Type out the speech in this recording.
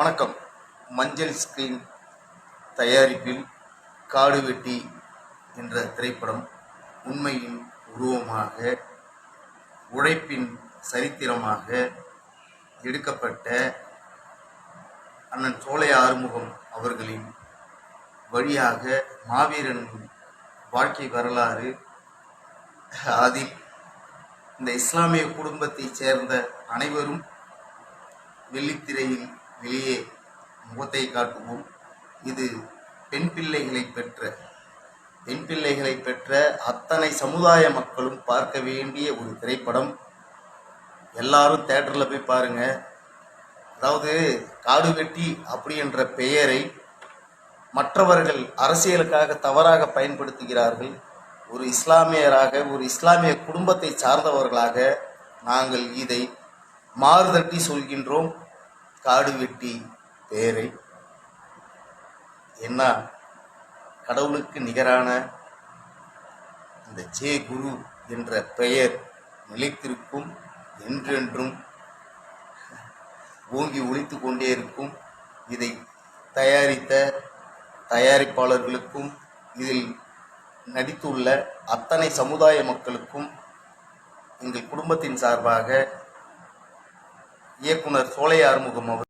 வணக்கம். மஞ்சள் ஸ்கிரீன் தயாரிப்பில் காடு வெட்டி என்ற திரைப்படம் உண்மையின் உருவமாக உழைப்பின் சரித்திரமாக எடுக்கப்பட்ட அண்ணன் சோலை ஆறுமுகம் அவர்களின் வழியாக மாவீரன் வாழ்க்கை வரலாறு. அதில் இந்த இஸ்லாமிய குடும்பத்தைச் சேர்ந்த அனைவரும் வெள்ளித்திரையில் வெளியே முகத்தை காட்டுவோம். இது பெண் பிள்ளைகளை பெற்ற பெண் பிள்ளைகளை பெற்ற அத்தனை சமுதாய மக்களும் பார்க்க வேண்டிய ஒரு திரைப்படம். எல்லாரும் தேட்டரில் போய் பாருங்க. அதாவது காடு வெட்டி அப்படி என்ற பெயரை மற்றவர்கள் அரசியலுக்காக தவறாக பயன்படுத்துகிறார்கள். ஒரு இஸ்லாமியராக ஒரு இஸ்லாமிய குடும்பத்தை சார்ந்தவர்களாக நாங்கள் இதை மாறுதட்டி சொல்கின்றோம். காடு வெட்டி பெயரை என்ன கடவுளுக்கு நிகரான இந்த ஜே குரு என்ற பெயர் நிலைத்திருக்கும் என்றென்றும் ஓங்கி ஒழித்து கொண்டே இருக்கும். இதை தயாரித்த தயாரிப்பாளர்களுக்கும் இதில் நடித்துள்ள அத்தனை சமுதாய மக்களுக்கும் எங்கள் குடும்பத்தின் சார்பாக இயக்குனர் சோலை ஆறுமுகம் அவர்